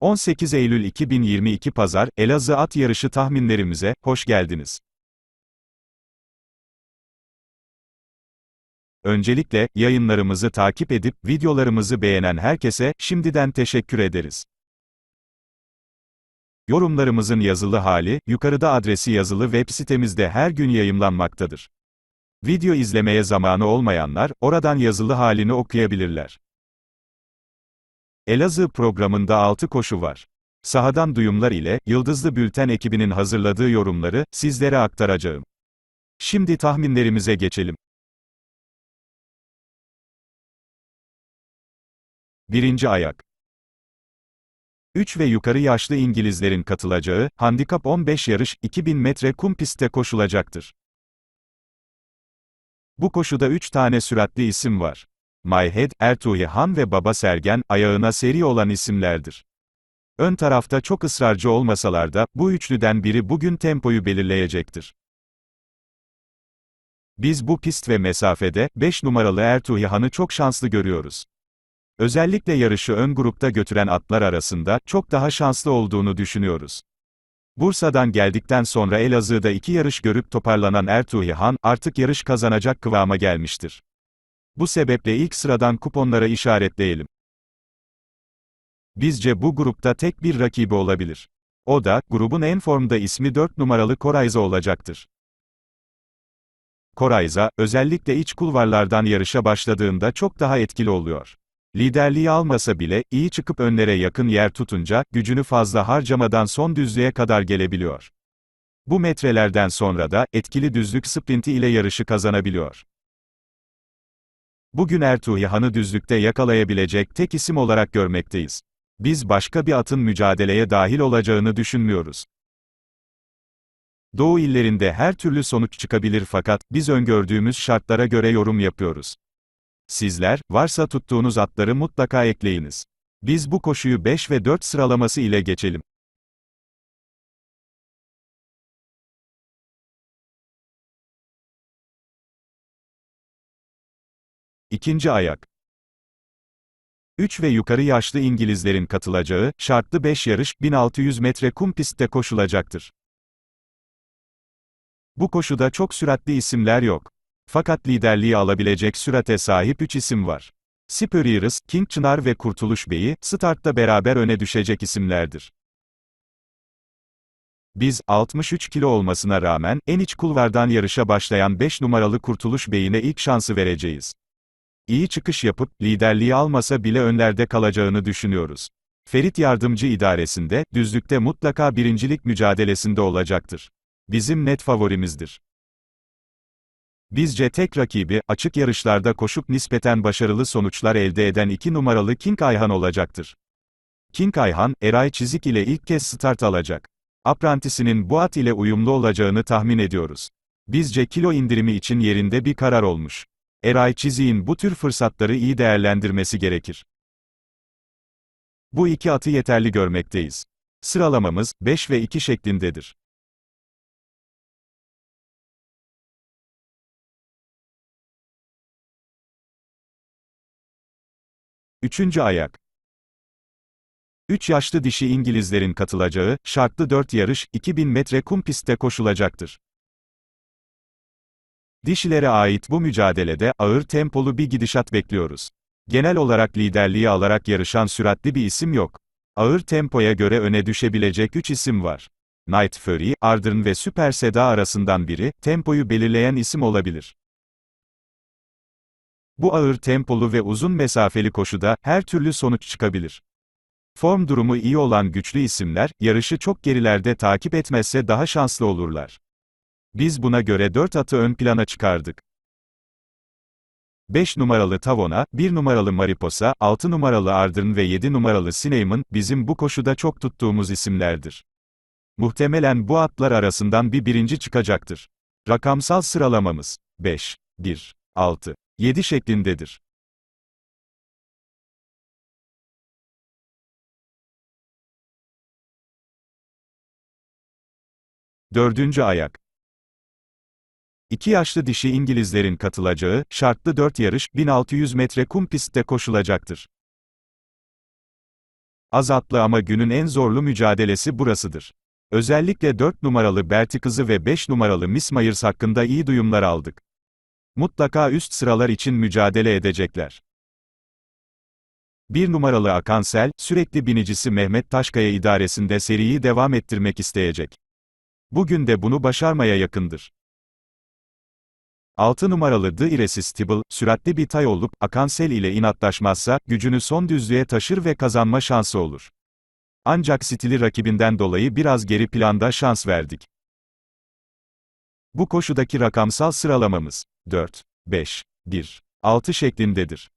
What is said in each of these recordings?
18 Eylül 2022 Pazar, Elazığ At Yarışı tahminlerimize, hoş geldiniz. Öncelikle, yayınlarımızı takip edip, videolarımızı beğenen herkese, şimdiden teşekkür ederiz. Yorumlarımızın yazılı hali, yukarıda adresi yazılı web sitemizde her gün yayımlanmaktadır. Video izlemeye zamanı olmayanlar, oradan yazılı halini okuyabilirler. Elazığ programında 6 koşu var. Sahadan duyumlar ile, Yıldızlı Bülten ekibinin hazırladığı yorumları, sizlere aktaracağım. Şimdi tahminlerimize geçelim. Birinci ayak. 3 ve yukarı yaşlı İngilizlerin katılacağı, handikap 15 yarış, 2000 metre kum pistte koşulacaktır. Bu koşuda 3 tane süratli isim var. Mayhed, Ertuğ Han ve Baba Sergen, ayağına seri olan isimlerdir. Ön tarafta çok ısrarcı olmasalar da, bu üçlüden biri bugün tempoyu belirleyecektir. Biz bu pist ve mesafede, 5 numaralı Ertuğ Han'ı çok şanslı görüyoruz. Özellikle yarışı ön grupta götüren atlar arasında, çok daha şanslı olduğunu düşünüyoruz. Bursa'dan geldikten sonra Elazığ'da iki yarış görüp toparlanan Ertuğ Han, artık yarış kazanacak kıvama gelmiştir. Bu sebeple ilk sıradan kuponlara işaretleyelim. Bizce bu grupta tek bir rakibi olabilir. O da, grubun en formda ismi 4 numaralı Korayza olacaktır. Korayza, özellikle iç kulvarlardan yarışa başladığında çok daha etkili oluyor. Liderliği almasa bile, iyi çıkıp önlere yakın yer tutunca, gücünü fazla harcamadan son düzlüğe kadar gelebiliyor. Bu metrelerden sonra da, etkili düzlük sprinti ile yarışı kazanabiliyor. Bugün Ertuğ Han'ı düzlükte yakalayabilecek tek isim olarak görmekteyiz. Biz başka bir atın mücadeleye dahil olacağını düşünmüyoruz. Doğu illerinde her türlü sonuç çıkabilir fakat, biz öngördüğümüz şartlara göre yorum yapıyoruz. Sizler, varsa tuttuğunuz atları mutlaka ekleyiniz. Biz bu koşuyu 5 ve 4 sıralaması ile geçelim. İkinci ayak. 3 ve yukarı yaşlı İngilizlerin katılacağı, şartlı 5 yarış, 1600 metre kum pistte koşulacaktır. Bu koşuda çok süratli isimler yok. Fakat liderliği alabilecek sürate sahip 3 isim var. Spurriers, King Çınar ve Kurtuluş Bey'i, startta beraber öne düşecek isimlerdir. Biz, 63 kilo olmasına rağmen, en iç kulvardan yarışa başlayan 5 numaralı Kurtuluş Bey'ine ilk şansı vereceğiz. İyi çıkış yapıp, liderliği almasa bile önlerde kalacağını düşünüyoruz. Ferit Yardımcı idaresinde, düzlükte mutlaka birincilik mücadelesinde olacaktır. Bizim net favorimizdir. Bizce tek rakibi, açık yarışlarda koşup nispeten başarılı sonuçlar elde eden 2 numaralı King Ayhan olacaktır. King Ayhan, Eray Çizik ile ilk kez start alacak. Aprantisinin bu at ile uyumlu olacağını tahmin ediyoruz. Bizce kilo indirimi için yerinde bir karar olmuş. Eray Çizik'in bu tür fırsatları iyi değerlendirmesi gerekir. Bu iki atı yeterli görmekteyiz. Sıralamamız, 5 ve 2 şeklindedir. Üçüncü ayak. 3 yaşlı dişi İngilizlerin katılacağı, şartlı 4 yarış, 2000 metre kum pistte koşulacaktır. Dişilere ait bu mücadelede, ağır tempolu bir gidişat bekliyoruz. Genel olarak liderliği alarak yarışan süratli bir isim yok. Ağır tempoya göre öne düşebilecek 3 isim var. Night Fury, Ardern ve Süper Seda arasından biri, tempoyu belirleyen isim olabilir. Bu ağır tempolu ve uzun mesafeli koşuda, her türlü sonuç çıkabilir. Form durumu iyi olan güçlü isimler, yarışı çok gerilerde takip etmezse daha şanslı olurlar. Biz buna göre 4 atı ön plana çıkardık. 5 numaralı Tavona, 1 numaralı Mariposa, 6 numaralı Ardern ve 7 numaralı Sineyman, bizim bu koşuda çok tuttuğumuz isimlerdir. Muhtemelen bu atlar arasından bir birinci çıkacaktır. Rakamsal sıralamamız 5, 1, 6, 7 şeklindedir. Dördüncü ayak. İki yaşlı dişi İngilizlerin katılacağı, şartlı 4 yarış, 1600 metre kum pistte koşulacaktır. Az atlı ama günün en zorlu mücadelesi burasıdır. Özellikle 4 numaralı Berti Kızı ve 5 numaralı Miss Myers hakkında iyi duyumlar aldık. Mutlaka üst sıralar için mücadele edecekler. 1 numaralı Akansel, sürekli binicisi Mehmet Taşkaya idaresinde seriyi devam ettirmek isteyecek. Bugün de bunu başarmaya yakındır. 6 numaralı The Irresistible, süratli bir tay olup, Akansel ile inatlaşmazsa, gücünü son düzlüğe taşır ve kazanma şansı olur. Ancak stili rakibinden dolayı biraz geri planda şans verdik. Bu koşudaki rakamsal sıralamamız 4, 5, 1, 6 şeklindedir.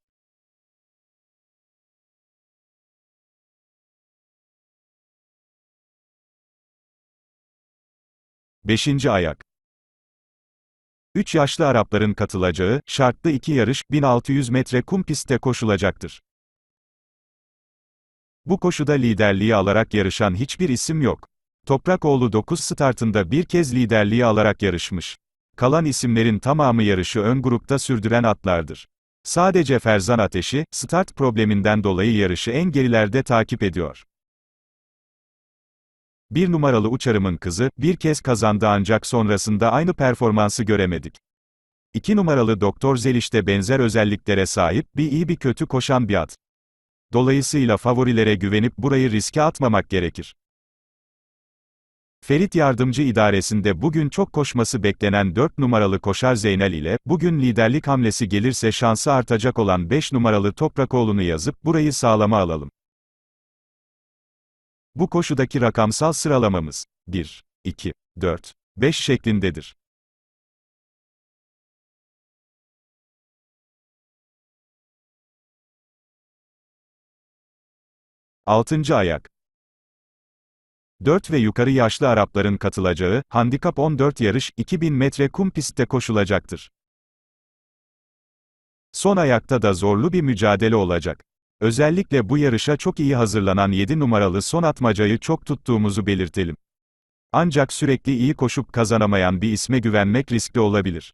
Beşinci ayak 3 yaşlı Arapların katılacağı, şartlı iki yarış, 1600 metre kum pistte koşulacaktır. Bu koşuda liderliği alarak yarışan hiçbir isim yok. Toprakoğlu 9 startında bir kez liderliği alarak yarışmış. Kalan isimlerin tamamı yarışı ön grupta sürdüren atlardır. Sadece Ferzan Ateşi, start probleminden dolayı yarışı en gerilerde takip ediyor. Bir numaralı uçarımın kızı, bir kez kazandı ancak sonrasında aynı performansı göremedik. İki numaralı Doktor Zeliş de benzer özelliklere sahip, bir iyi bir kötü koşan bir at. Dolayısıyla favorilere güvenip burayı riske atmamak gerekir. Ferit Yardımcı idaresinde bugün çok koşması beklenen 4 numaralı koşar Zeynel ile, bugün liderlik hamlesi gelirse şansı artacak olan 5 numaralı Toprakoğlu'nu yazıp, burayı sağlama alalım. Bu koşudaki rakamsal sıralamamız, 1, 2, 4, 5 şeklindedir. Altıncı ayak 4 ve yukarı yaşlı Arapların katılacağı, handikap 14 yarış, 2000 metre kum pistte koşulacaktır. Son ayakta da zorlu bir mücadele olacak. Özellikle bu yarışa çok iyi hazırlanan 7 numaralı son atmacayı çok tuttuğumuzu belirtelim. Ancak sürekli iyi koşup kazanamayan bir isme güvenmek riskli olabilir.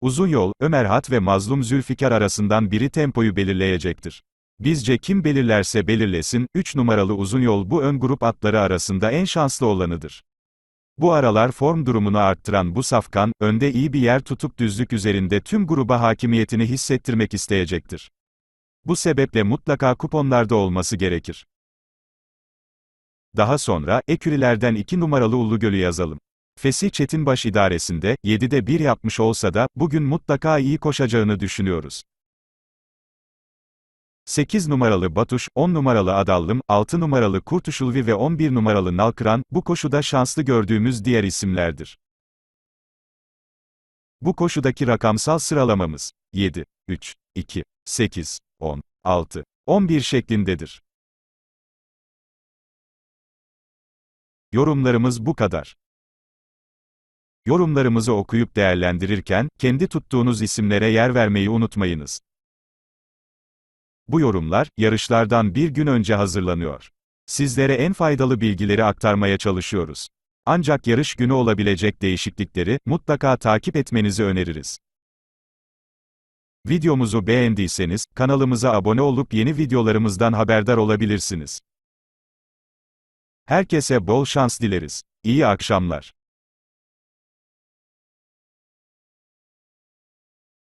Uzun yol, Ömerhat ve Mazlum Zülfikar arasından biri tempoyu belirleyecektir. Bizce kim belirlerse belirlesin, 3 numaralı uzun yol bu ön grup atları arasında en şanslı olanıdır. Bu aralar form durumunu arttıran bu safkan, önde iyi bir yer tutup düzlük üzerinde tüm gruba hakimiyetini hissettirmek isteyecektir. Bu sebeple mutlaka kuponlarda olması gerekir. Daha sonra, ekürilerden 2 numaralı Ullugöl'ü yazalım. Fesih Çetinbaş idaresinde, 7'de 1 yapmış olsa da, bugün mutlaka iyi koşacağını düşünüyoruz. 8 numaralı Batuş, 10 numaralı Adallım, 6 numaralı Kurtuşulvi ve 11 numaralı Nalkıran, bu koşuda şanslı gördüğümüz diğer isimlerdir. Bu koşudaki rakamsal sıralamamız, 7, 3, 2, 8, 10, 6, 11 şeklindedir. Yorumlarımız bu kadar. Yorumlarımızı okuyup değerlendirirken, kendi tuttuğunuz isimlere yer vermeyi unutmayınız. Bu yorumlar, yarışlardan bir gün önce hazırlanıyor. Sizlere en faydalı bilgileri aktarmaya çalışıyoruz. Ancak yarış günü olabilecek değişiklikleri, mutlaka takip etmenizi öneririz. Videomuzu beğendiyseniz, kanalımıza abone olup yeni videolarımızdan haberdar olabilirsiniz. Herkese bol şans dileriz. İyi akşamlar.